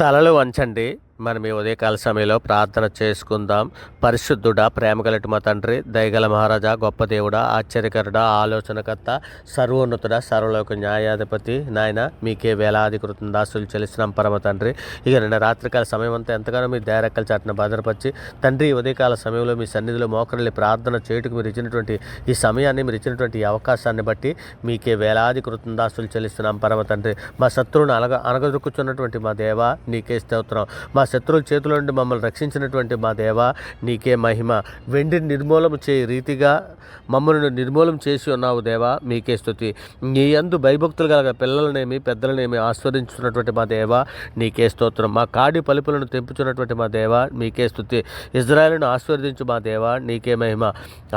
తలలు వంచండి. మనం ఈ ఉదయకాల సమయంలో ప్రార్థన చేసుకుందాం. పరిశుద్ధుడా ప్రేమగలటి మా తండ్రి దయగల మహారాజా గొప్ప దేవుడా ఆశ్చర్యకరుడా ఆలోచనకర్త సర్వోన్నతుడా సర్వలోక న్యాయాధిపతి నాయన మీకే వేలాది కృతం దాసులు చెల్లిస్తున్నాం పరమ తండ్రి. ఇక నిన్న రాత్రికాల సమయం అంతా ఎంతగానో మీ దయారెక్కల చాటున భద్రపరిచి తండ్రి ఈ ఉదయకాల సమయంలో మీ సన్నిధిలో మోకరల్ని ప్రార్థన చేయుటకు మీరు ఇచ్చినటువంటి ఈ సమయాన్ని మీరు ఇచ్చినటువంటి అవకాశాన్ని బట్టి మీకే వేలాది కృతం దాసులు చెల్లిస్తున్నాం పరమ తండ్రి. మా శత్రువును అనగ అనగదొక్కుచున్నటువంటి మా దేవ నీకే స్తోత్రం. మా శత్రువుల చేతుల నుండి మమ్మల్ని రక్షించినటువంటి మా దేవ నీకే మహిమ. వెండిని నిర్మూలన చేయ రీతిగా మమ్మల్ని నిర్మూలం చేసి ఉన్నావు దేవా మీకే స్థుతి నీ అందు భయభక్తులు కలగ పిల్లలనేమి పెద్దలనేమి ఆస్వాదించున్నటువంటి మా దేవ నీకే స్తోత్రం. మా కాడి పలుపులను తెంపుచున్నటువంటి మా దేవ మీకే స్థుతి ఇజ్రాయలను ఆశీర్వదించు మా దేవ నీకే మహిమ.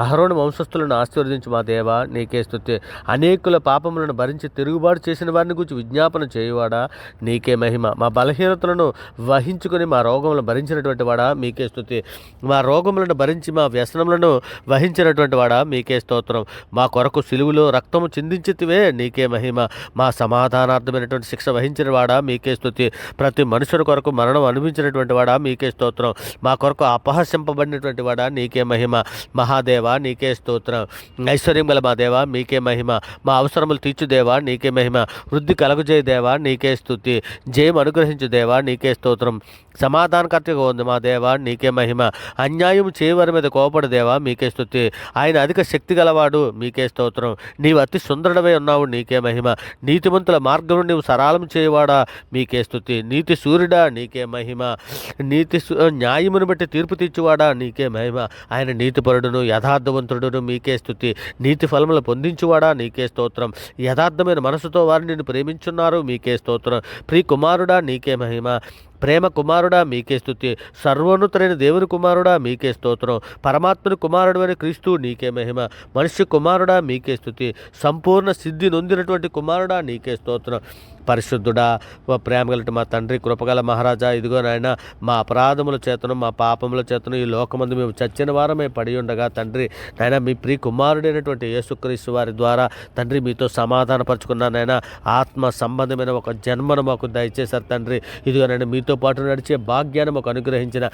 అహరోను వంశస్థులను ఆశీర్వదించు మా దేవ నీకే స్థుతి అనేకుల పాపములను భరించి తిరుగుబాటు చేసిన వారిని గురించి విజ్ఞాపన చేయువాడా నీకే మహిమ. మా బలహీనతలను వహించుకుని మా రోగములను భరించినటువంటి వాడా మీకే స్థుతి మా రోగములను భరించి మా వ్యసనములను వహించినటువంటి వాడా మీకే స్తోత్రం. మా కొరకు సిలువులో రక్తము చిందించితివే నీకే మహిమ. మా సమాధానార్థమైనటువంటి శిక్ష వహించిన వాడా మీకే స్థుతి ప్రతి మనుషుల కొరకు మరణం అనుభవించినటువంటి వాడా మీకే స్తోత్రం. మా కొరకు అపహసింపబడినటువంటి వాడా నీకే మహిమ. మహాదేవ నీకే స్తోత్రం. ఐశ్వర్యం గల మా దేవ మీకే మహిమ. మా అవసరములు తీర్చుదేవా నీకే మహిమ. వృద్ధి కలుగుజేయ దేవా నీకే స్థుతి జయం అనుగ్రహించు దేవా నీకే స్తోత్రం. సమాధానకర్తగా ఉంది మా దేవా నీకే మహిమ. అన్యాయం చేయవారి మీద కోపడు దేవా మీకే స్థుతి ఆయన అధిక శక్తి గలవాడు మీకే స్తోత్రం. నీవు అతి సుందరుడవై ఉన్నావు నీకే మహిమ. నీతిమంతుల మార్గం నీవు సరాలం చేయవాడా మీకే స్థుతి నీతి సూర్యుడా నీకే మహిమ. నీతి న్యాయమును బట్టి తీర్పు తీర్చువాడా నీకే మహిమ. ఆయన నీతిపరుడును యథార్థవంతుడును మీకే స్థుతి నీతి ఫలములు పొందించువాడా నీకే స్తోత్రం. యథార్థమైన మనసుతో వారిని నిన్ను ప్రేమించున్నారు మీకే స్తోత్రం. ప్రియ కుమారుడా నీకే మహిమ. ప్రేమ కుమారుడా మీకే స్థుతి సర్వోన్నతులైన దేవుని కుమారుడా మీకే స్తోత్రం. పరమాత్మని కుమారుడు అని క్రీస్తు నీకే మహిమ. మనిషి కుమారుడా మీకే స్థుతి సంపూర్ణ సిద్ధి నొందినటువంటి కుమారుడా నీకే స్తోత్రం. పరిశుద్ధుడా మా ప్రేమ గలటి మా తండ్రి కృపగల మహారాజా ఇదిగో నాయన మా అపరాధముల చేతను మా పాపముల చేతను ఈ లోకమందు మేము చచ్చిన వారమే పడి ఉండగా తండ్రి. నాయన మీ ప్రియ కుమారుడైనటువంటి యేసుక్రీస్తు వారి ద్వారా తండ్రి మీతో సమాధానపరుచుకున్నా నాయన ఆత్మ సంబంధమైన ఒక జన్మను మాకు దయచేశారు తండ్రి. ఇదిగో నేను మీతో పాటు నడిచే భాగ్యాన్ని మాకు అనుగ్రహించిన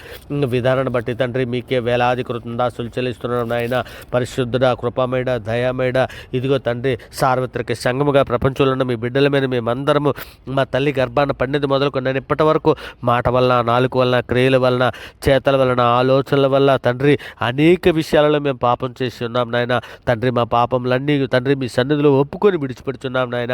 విధానాన్ని బట్టి తండ్రి మీకే వేలాది కృతందాసులు చెల్లిస్తున్నాం నాయన. పరిశుద్ధుడ కృపమేడ దయామేడ ఇదిగో తండ్రి సార్వత్రిక సంఘముగా ప్రపంచంలో ఉన్న మీ బిడ్డల మీద ప్రకారము మా తల్లి గర్భాన్ని పండింది మొదలుకొని నేను ఇప్పటి వరకు మాట వలన నాలుగు వలన క్రియల వలన చేతల వలన ఆలోచనల వల్ల తండ్రి అనేక విషయాలలో మేము పాపం చేసి ఉన్నాం నాయన. తండ్రి మా పాపములన్నీ తండ్రి మీ సన్నిధిలో ఒప్పుకొని విడిచిపెడుచున్నాం నాయన.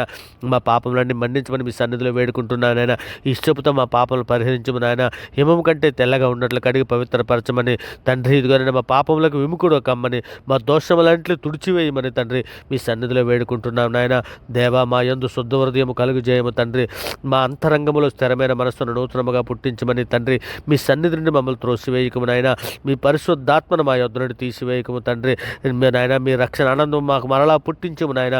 మా పాపములన్నీ మన్నించమని మీ సన్నిధిలో వేడుకుంటున్నాను నాయన. ఇష్టపుతో మా పాపములు పరిహరించము నాయన. హిమం కంటే తెల్లగా ఉన్నట్లు కడిగి పవిత్రపరచమని తండ్రి ఇదిగోనైనా మా పాపములకు విముకుడు కమ్మని మా దోషములంట్లు తుడిచివేయమని తండ్రి మీ సన్నిధిలో వేడుకుంటున్నాం నాయన. దేవా మా యందు శుద్ధ హృదయం కలుగు చేయము తండ్రి మా అంతరంగములో స్థిరమైన మనస్సును నూతనముగా పుట్టించమని తండ్రి మీ సన్నిధి నుండి మమ్మల్ని త్రోసివేయకము నాయన. మీ పరిశుద్ధాత్మను మా యొద్ధ నుండి తీసివేయకము తండ్రి. మీ నాయన మీ రక్షణ ఆనందం మాకు మరలా పుట్టించము నాయన.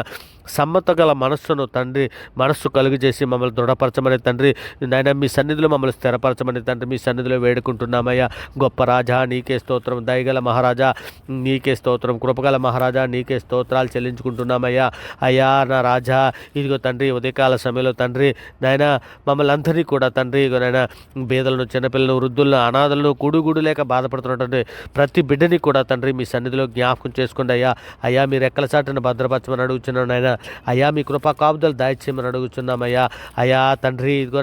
సమ్మత గల మనస్సును తండ్రి మనస్సు కలుగజేసి మమ్మల్ని దృఢపరచమని తండ్రి. నాయన మీ సన్నిధిలో మమ్మల్ని స్థిరపరచమని తండ్రి మీ సన్నిధిలో వేడుకుంటున్నామయ్యా. గొప్ప రాజా నీకే స్తోత్రం. దయగల మహారాజా నీకే స్తోత్రం. కృపగల మహారాజా నీకే స్తోత్రాలు చెల్లించుకుంటున్నామయ్యా. అయ్యా నా రాజా ఇదిగో తండ్రి ఉదయకాల సమయంలో తండ్రి. నాయన మమ్మల్ని అందరినీ కూడా తండ్రి ఇదిగో నాయన బేదలను చిన్నపిల్లలను వృద్ధులను అనాథలను కూడుగూడు లేక బాధపడుతున్నటువంటి ప్రతి బిడ్డని కూడా తండ్రి మీ సన్నిధిలో జ్ఞాపకం చేసుకోండి అయ్యా. అయ్యా మీరు ఎక్కల చాటును భద్రపరచమని అడుగుతున్నాను నాయన. అయ్యా మీ కృపా కాపుదలు దయచేయమని అడుగుతున్నామయ్యా అయ్యా తండ్రి ఇదిగో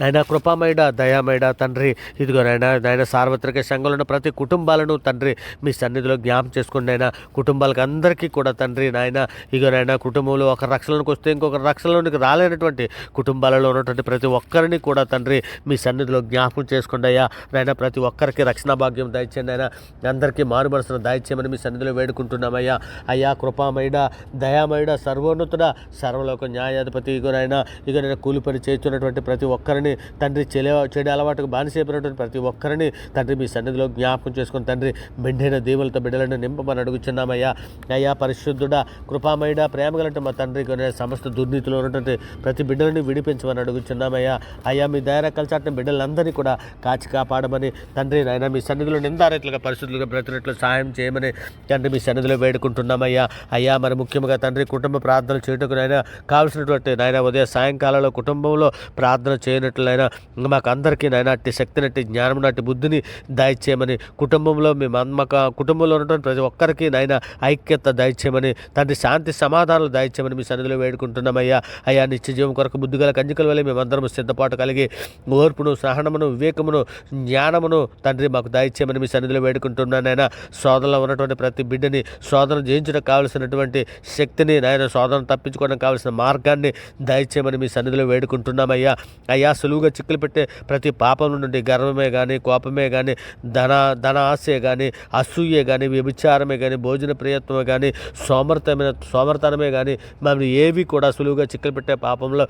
నాయన కృపామైడ దయామైడ తండ్రి. ఇదిగో నాయన నాయన సార్వత్రిక సంఘంలో ఉన్న ప్రతి కుటుంబాలను తండ్రి మీ సన్నిధిలో జ్ఞాపం చేసుకుని నాయన కుటుంబాలకు అందరికీ కూడా తండ్రి నాయన. ఇదిగో నాయన కుటుంబంలో ఒక రక్షణలోకి వస్తే ఇంకొక రక్షణలోనికి రాలేనటువంటి కుటుంబాలలో ఉన్నటువంటి ప్రతి ఒక్కరిని కూడా తండ్రి మీ సన్నిధిలో జ్ఞాపకం చేసుకోండి అయ్యా నాయన ప్రతి ఒక్కరికి రక్షణ భాగ్యం దయచేయండి ఆయన అందరికీ మారు మనసును దయచేయమని మీ సన్నిధిలో వేడుకుంటున్నామయ్యా. అయ్యా కృపామయుడ దయామయుడ సర్వోన్నతుడ సర్వలోక న్యాయాధిపతి. ఇగో నాయన ఇక నేను కూలిపని చేస్తున్నటువంటి ప్రతి ఒక్కరిని తండ్రి చెలే చెడు అలవాటుకు బానిసైపోయినటువంటి ప్రతి ఒక్కరిని తండ్రి మీ సన్నిధిలో జ్ఞాపకం చేసుకుని తండ్రి మెండైన దేవులతో బిడ్డలను నింపమని అడుగుచున్నామయ్యా. అయ్యా పరిశుద్ధుడా కృపామయుడ ప్రేమ గలంటే మా తండ్రి సమస్త దుర్నీతిలో ఉన్నటువంటి ప్రతి బిడ్డలని విడిపించమని అడుగుచున్నామయ్యా. అయ్యా మీ దయరక్కల చాటిన బిడ్డలందరినీ కూడా కాచి కాపాడమని తండ్రి నాయన మీ సన్నిధిలో నిందారెట్లుగా పరిశుద్ధులుగా బ్రతినట్లు సహాయం చేయమని తండ్రి మీ సన్నిధిలో వేడుకుంటున్నామయ్యా. అయ్యా మరి ముఖ్యంగా తండ్రి కుటుంబ ప్రార్థనలు చేయటకు నాయన కావలసినటువంటి నాయన ఉదయ సాయంకాలంలో కుటుంబంలో ప్రార్థన చేయనట్లయినా మాకు అందరికీ నాయన అట్టి శక్తిని అట్టి జ్ఞానం నాటి బుద్ధిని దయచేయమని కుటుంబంలో మేము మాకు కుటుంబంలో ఉన్నటువంటి ప్రతి ఒక్కరికి నాయన ఐక్యత దయచేయమని తండ్రి శాంతి సమాధానాలు దయచేయమని మీ సన్నిధిలో వేడుకుంటున్నామయ్యా. అయ్యా నిత్య జీవం కొరకు బుద్ధిగల కంజికల వల్ల మేమందరం సిద్ధపాటు కలిగి ఓర్పును సహనమును వివేకమును జ్ఞానమును తండ్రి మాకు దయచేయమని మీ సన్నిధిలో వేడుకుంటున్నానైనా శోధనలో ఉన్నటువంటి ప్రతి బిడ్డని శోధన జయించడం కావలసినటువంటి శక్తిని నాయన శోధన తప్పించుకోవడం కావలసిన మార్గాన్ని దయచేయమని మీ సన్నిధిలో వేడుకుంటున్నామయ్యా. అయ్యా సులువుగా చిక్కులు పెట్టే ప్రతి పాపం నుండి గర్వమే కానీ కోపమే కానీ ధన ధన ఆశే కానీ అసూయే కానీ వ్యభిచారమే కానీ భోజన ప్రయత్నమే కానీ సోమర్థమైన సోమర్థనమే కానీ మనం ఏవి కూడా సులువుగా చిక్కులు పెట్టే పాపంలో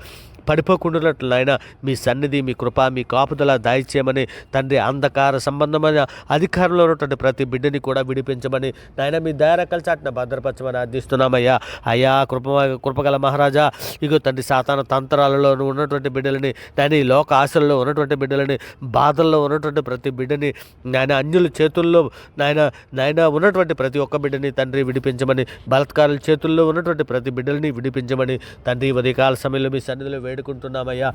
పడిపోకుండానట్లు నాయన మీ సన్నిధి మీ కృప మీ కాపుదల దాయిచేయమని తండ్రి అంధకార సంబంధమైన అధికారంలో ఉన్నటువంటి ప్రతి బిడ్డని కూడా విడిపించమని నాయన మీ దయారకల చాటున భద్రపరచమని అర్థిస్తున్నామయ్యా. అయ్యా కృప కృపగల మహారాజా ఇగో తండ్రి సాతాన తంత్రాలలో ఉన్నటువంటి బిడ్డలని నాయన ఈ లోక ఆశల్లో ఉన్నటువంటి బిడ్డలని బాధల్లో ఉన్నటువంటి ప్రతి బిడ్డని నాయన అన్యుల చేతుల్లో నాయన నాయన ఉన్నటువంటి ప్రతి ఒక్క బిడ్డని తండ్రి విడిపించమని బలత్కారుల చేతుల్లో ఉన్నటువంటి ప్రతి బిడ్డలని విడిపించమని తండ్రి ఉదయకాల సమయంలో మీ సన్నిధిలో వేడుకుంటున్నామయ్యా.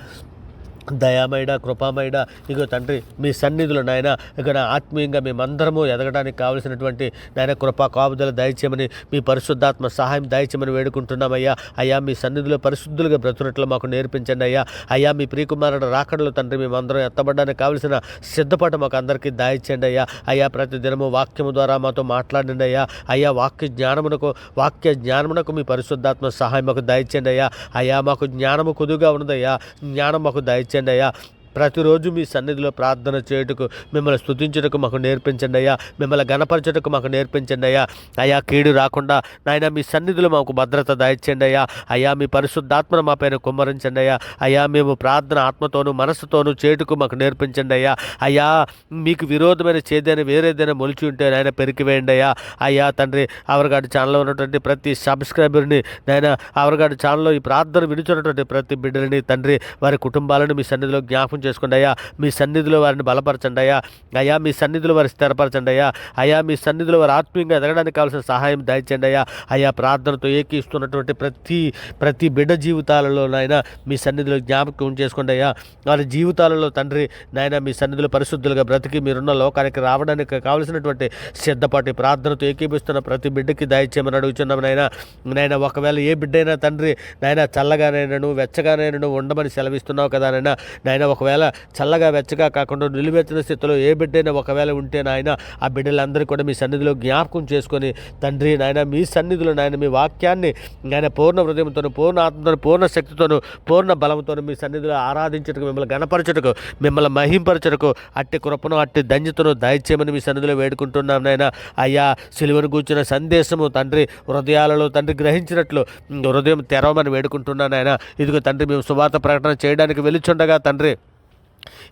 దయామైడ కృపామైడ ఇగో తండ్రి మీ సన్నిధులు నాయన ఇక్కడ ఆత్మీయంగా మేమందరము ఎదగడానికి కావలసినటువంటి నాయన కృపా కాపుదల దయచేయమని మీ పరిశుద్ధాత్మ సహాయం దయచేయమని వేడుకుంటున్నామయ్యా. అయ్యా మీ సన్నిధిలో పరిశుద్ధులుగా బ్రతున్నట్లు మాకు నేర్పించండి అయ్యా. అయ్యా మీ ప్రియకుమారుడు రాకడలో తండ్రి మేమందరం ఎత్తబడడానికి కావలసిన సిద్ధపాటు మాకు అందరికీ దాయిచ్చండి అయ్యా. అయ్యా ప్రతి దినము వాక్యము ద్వారా మాతో మాట్లాడండి అయ్యా. అయ్యా వాక్య జ్ఞానమునకు వాక్య జ్ఞానమునకు మీ పరిశుద్ధాత్మ సహాయం మాకు దయచండి అయ్యా. అయ్యా మాకు జ్ఞానము కుదుగా ఉన్నదయ్యా. జ్ఞానం మాకు దయచండి అయ్యా ప్రతిరోజు మీ సన్నిధిలో ప్రార్థన చేయుటకు మిమ్మల్ని స్థుతించుటకు మాకు నేర్పించండి అయ్యా. మిమ్మల్ని గణపరచుటకు మాకు నేర్పించండి అయ్యా. అయ్యా కీడు రాకుండా నాయన మీ సన్నిధిలో మాకు భద్రత దయచండి అయ్యా. అయ్యా మీ పరిశుద్ధాత్మను మా పైన కుమ్మరించండి అయ్యా. అయ్యా మేము ప్రార్థన ఆత్మతోనూ మనసుతోనూ చేయుటకు మాకు నేర్పించండి అయ్యా. అయ్యా మీకు విరోధమైన చేదైనా వేరేదైనా మొలిచి ఉంటే నాయన పెరికివేయండి అయ్యా. అయ్యా తండ్రి అవరగాడి ఛానల్లో ఉన్నటువంటి ప్రతి సబ్స్క్రైబర్ని నాయన అవరగాడి ఛానల్లో ఈ ప్రార్థన విడుచున్నటువంటి ప్రతి బిడ్డలని తండ్రి వారి కుటుంబాలను మీ సన్నిధిలో జ్ఞాపం చేసుకోండి అయ్యా మీ సన్నిధిలో వారిని బలపరచండి అయ్యా. అయ్యా మీ సన్నిధిలో వారి స్థిరపరచండి అయ్యా. అయ్యా మీ సన్నిధిలో వారు ఆత్మీయంగా ఎదగడానికి కావాల్సిన సహాయం దయచండి అయ్యా. అయ్యా ప్రార్థనతో ఏకీస్తున్నటువంటి ప్రతి ప్రతి బిడ్డ జీవితాలలో నాయన మీ సన్నిధిలో జ్ఞాపకం చేసుకోండి అయ్యా. వారి జీవితాలలో తండ్రి నాయన మీ సన్నిధిలో పరిశుద్ధులుగా బ్రతికి మీరున్న లోకానికి రావడానికి కావలసినటువంటి సిద్ధపాటి ప్రార్థనతో ఏకీపిస్తున్న ప్రతి బిడ్డకి దయచేయమని అడుగుతున్నాం నాయన. నాయన ఒకవేళ ఏ బిడ్డైనా తండ్రి నాయన చల్లగానైనాను వెచ్చగానైనాను ఉండమని సెలవిస్తున్నావు కదా నాయన. నాయన ఒకవేళ చల్లగా వెచ్చగా కాకుండా నిలువెత్తిన స్థితిలో ఏ బిడ్డైనా ఒకవేళ ఉంటే నాయన ఆ బిడ్డలందరూ కూడా మీ సన్నిధిలో జ్ఞాపకం చేసుకొని తండ్రి నాయన మీ సన్నిధిలో నాయన మీ వాక్యాన్ని నాయన పూర్ణ హృదయంతోను పూర్ణ ఆత్మతోను పూర్ణ శక్తితోను పూర్ణ బలంతోను మీ సన్నిధిలో ఆరాధించటకు మిమ్మల్ని గణపరచటకు మిమ్మల్ని మహింపరచటకు అట్టి కృపను అట్టి దంజతను దయచేయమని మీ సన్నిధిలో వేడుకుంటున్నాం నాయన. అయ్యా సిలువను కూర్చున్న సందేశము తండ్రి హృదయాలలో తండ్రి గ్రహించినట్లు హృదయం తెరవమని వేడుకుంటున్నాను ఆయన ఇదిగో తండ్రి మేము సువార్త ప్రకటన చేయడానికి వెలుచుండగా తండ్రి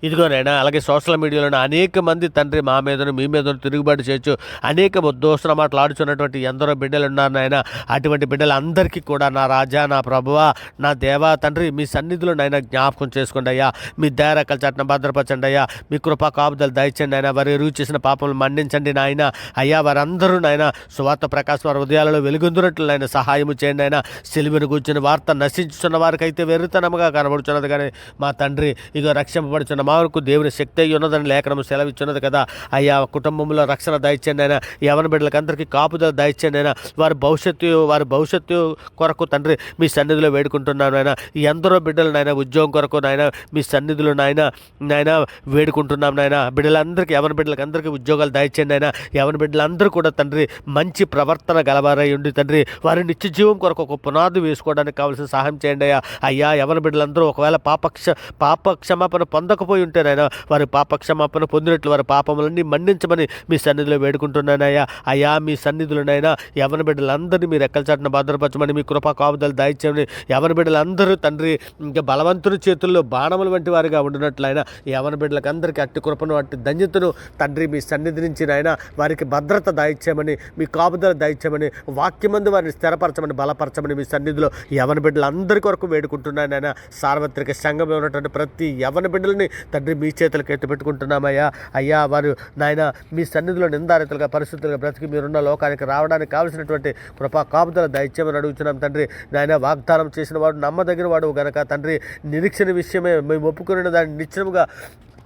ఇదిగో నాయనా అలాగే సోషల్ మీడియాలో అనేక మంది తండ్రి మా మీదను మీ మీదను తిరుగుబాటు చేయొచ్చు. అనేక దోస్తుల మాట్లాడుచున్నటువంటి ఎందరో బిడ్డలు ఉన్నారు నాయన. అటువంటి బిడ్డలందరికీ కూడా నా రాజా నా ప్రభువా నా దేవా తండ్రి మీ సన్నిధిలో నాయన జ్ఞాపకం చేసుకోండి అయ్యా. మీ దయారకల చట్టం భద్రపరచండి అయ్యా. మీ కృపా కాపుదలు దయచండి ఆయన వారి ఎరువు చేసిన పాపములు మన్నించండి నాయన. అయ్యా వారందరూ నాయన సువార్త ప్రకాశం వారి హృదయాలలో వెలుగొందునట్లు నాయన సహాయం చేయండి ఆయన సెలిమిని కూర్చుని వార్త నశించుతున్న వారికైతే వెర్రితనముగా కనబడుచున్నది కానీ మా తండ్రి ఇక రక్షింపబడుచున్న మాకు దేవుని శక్తి అయి ఉన్నదని లేఖనం సెలవిచ్చున్నది కదా. అయ్యా కుటుంబంలో రక్షణ దయచండి అయినా యవన బిడ్డలకు అందరికీ కాపుదల దయచండి అయినా వారి భవిష్యత్తు వారి భవిష్యత్తు కొరకు తండ్రి మీ సన్నిధిలో వేడుకుంటున్నాను నాయన ఎందరో బిడ్డలు నాయన ఉద్యోగం కొరకు నాయన మీ సన్నిధిలో నాయన నాయన వేడుకుంటున్నాం నాయన. బిడ్డలందరికీ యవన బిడ్డలకు అందరికీ ఉద్యోగాలు దయచేయండి అయినా యవన బిడ్డలందరూ కూడా తండ్రి మంచి ప్రవర్తన గలవారై ఉండి తండ్రి వారి నిత్య జీవం కొరకు ఒక పునాది వేసుకోవడానికి కావాల్సిన సహాయం చేయండి అయ్యా. అయ్యా యవన బిడ్డలందరూ ఒకవేళ పాపక్ష పాప క్షమాపణ పొందకపోయి ఉంటే నాయన వారి పాప క్షమాపణ పొందినట్లు వారి పాపములన్నీ మన్నించమని మీ సన్నిధిలో వేడుకుంటున్నానయ్యా. అయ్యా మీ సన్నిధులనైనా యవన బిడ్డలందరినీ మీరు ఎక్కల చాటున భద్రపరచమని మీ కృపా కాపుదలు దాయిచ్చమని యవన బిడ్డలందరూ తండ్రి ఇంకా బలవంతుని చేతుల్లో బాణముల వంటి వారిగా ఉండినట్లు ఆయన యవన బిడ్డలకు అందరికీ అట్టి కృపను అట్టి ధన్యతను తండ్రి మీ సన్నిధి నుంచి నాయన వారికి భద్రత దాయిచ్చామని మీ కాపుదల దాయిచ్చామని వాక్యమందు వారిని స్థిరపరచమని బలపరచమని మీ సన్నిధిలో యవన బిడ్డలందరి కొరకు వేడుకుంటున్నాను నాయన. సార్వత్రిక సంఘంలో ఉన్నటువంటి ప్రతి యవన బిడ్డలని ఒక్కరిని తండ్రి మీ చేతులకు ఎత్తి పెట్టుకుంటున్నామయ్యా. అయ్యా వారు నాయన మీ సన్నిధిలో నిందారితులుగా పరిస్థితులుగా బ్రతికి మీరున్న లోకానికి రావడానికి కావలసినటువంటి కృపా కాపుదల దైత్యమని అడుగుతున్నాం తండ్రి. నాయన వాగ్దానం చేసిన వాడు నమ్మదగిన వాడు గనక తండ్రి. నిరీక్షణ విషయమే మేము ఒప్పుకున్న దాన్ని నిశ్చయముగా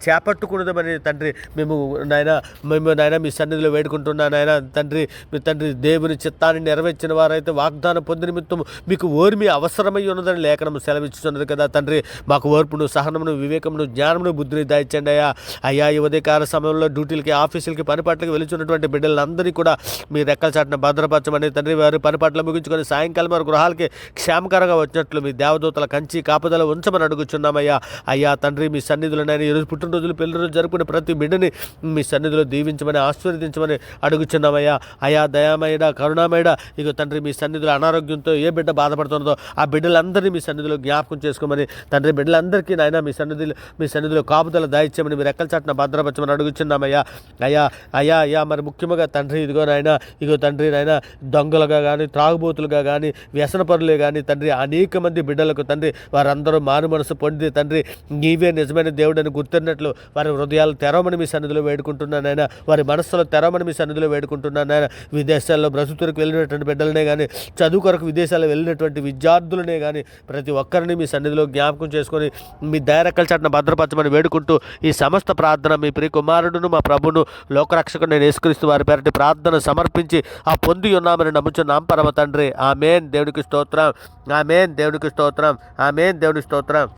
చేపట్టుకున్నదమని తండ్రి. మేము నాయన మేము నాయన మీ సన్నిధిలో వేడుకుంటున్నా నాయన. తండ్రి మీ తండ్రి దేవుని చిత్తాన్ని నెరవేర్చిన వారైతే వాగ్దానం పొందిన నిమిత్తం మీకు ఓర్మి అవసరమై ఉన్నదని లేఖనం సెలవిస్తున్నది కదా తండ్రి. మాకు ఓర్పును సహనమును వివేకమును జ్ఞానమును బుద్ధిని దాయించండి అయ్యా. అయ్యా ఈ ఉదయకాల సమయంలో డ్యూటీలకి ఆఫీసులకి పనిపాట్లకి వెలుచున్నటువంటి బిడ్డలందరినీ కూడా మీ రెక్కల చాటున భద్రపరచమని తండ్రి వారి పనిపాట్లు ముగించుకొని సాయంకాలం వారు గృహాలకి క్షేమకరంగా వచ్చినట్లు మీ దేవదూతల కంచి కాపుదల ఉంచమని అడుగుచున్నామయ్యా. అయ్యా తండ్రి మీ సన్నిధిలో నేను ఈరోజు పుట్టినరోజులు పెళ్ళి రోజు జరుపుకునే ప్రతి బిడ్డని మీ సన్నిధిలో దీవించమని ఆశీర్వదించమని అడుగుచున్నామయ్యా అయా దయామయుడ కరుణామయుడ ఇక తండ్రి మీ సన్నిధిలో అనారోగ్యంతో ఏ బిడ్డ బాధపడుతున్నదో ఆ బిడ్డలందరినీ మీ సన్నిధిలో జ్ఞాపకం చేసుకోమని తండ్రి బిడ్డలందరికీ నాయన మీ సన్నిధిలో మీ సన్నిధిలో కాపుదల దాయిచ్చామని మీరు ఎక్కల చాటున భద్రపరచమని అడుగుచున్నామయ్యా. అయ్యా అయ్యా అయ్యా మరి ముఖ్యంగా తండ్రి ఇదిగో నాయన ఇగో తండ్రి నాయన దొంగలుగా కానీ త్రాగుబోతులుగా కానీ వ్యసనపరులే కానీ తండ్రి అనేక మంది బిడ్డలకు తండ్రి వారందరూ మారు మనసు పొంది తండ్రి నీవే నిజమైన దేవుడని చేసినట్లు వారి హృదయాలు తెరవమని మీ సన్నిధిలో వేడుకుంటున్నానైనా వారి మనస్సులో తెరవమని మీ సన్నిధిలో వేడుకుంటున్నానైనా విదేశాల్లో బ్రతుకులకు వెళ్ళినటువంటి బిడ్డలనే కానీ చదువు కొరకు విదేశాల్లో వెళ్ళినటువంటి విద్యార్థులనే కానీ ప్రతి ఒక్కరిని మీ సన్నిధిలో జ్ఞాపకం చేసుకొని మీ దయరక్కల చాటున భద్రపరచమని వేడుకుంటూ ఈ సమస్త ప్రార్థన మీ ప్రియ కుమారుడును మా ప్రభును లోకరక్షకుడు నేను యేసుక్రీస్తు వారి పేరటి ప్రార్థన సమర్పించి ఆ పొంది ఉన్నామని నమ్ముచున్నాం. పరమ తండ్రి ఆమెన్. దేవునికి స్తోత్రం. ఆమెన్. దేవునికి స్తోత్రం. ఆమెన్. దేవునికి స్తోత్రం.